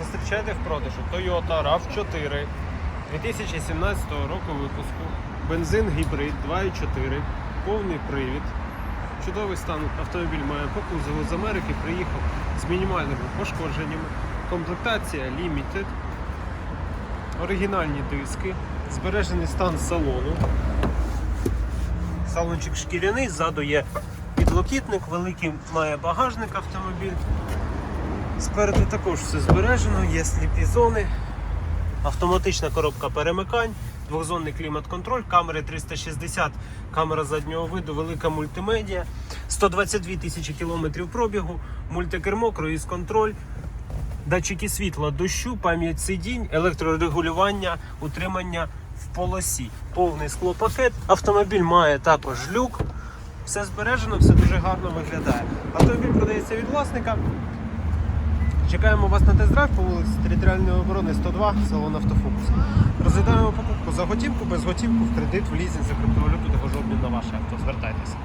Зустрічайте в продажу Toyota RAV4 2017 року випуску. Бензин гібрид 2.4, повний привід. Чудовий стан автомобіль має по кузову з Америки, приїхав з мінімальними пошкодженнями. Комплектація Limited. Оригінальні диски, збережений стан салону. Салончик шкіряний, ззаду є підлокітник, великий має багажник автомобіль. Спереду також все збережено, є сліпі зони, автоматична коробка перемикань, двохзонний клімат-контроль, камери 360, камера заднього виду, велика мультимедіа, 122 тисячі кілометрів пробігу, мультикермо, круїз-контроль, датчики світла, дощу, пам'ять сидінь, електрорегулювання, утримання в полосі. Повний склопакет. Автомобіль має також люк. Все збережено, все дуже гарно виглядає. Автомобіль продається від власника. Чекаємо вас на тест-драйв по вулиці Територіальної оборони 102, салон Автофокус. Розглядаємо покупку за готівку, без готівку, в кредит, в лізинг, за криптовалюту, також обмін на ваше авто. Звертайтеся.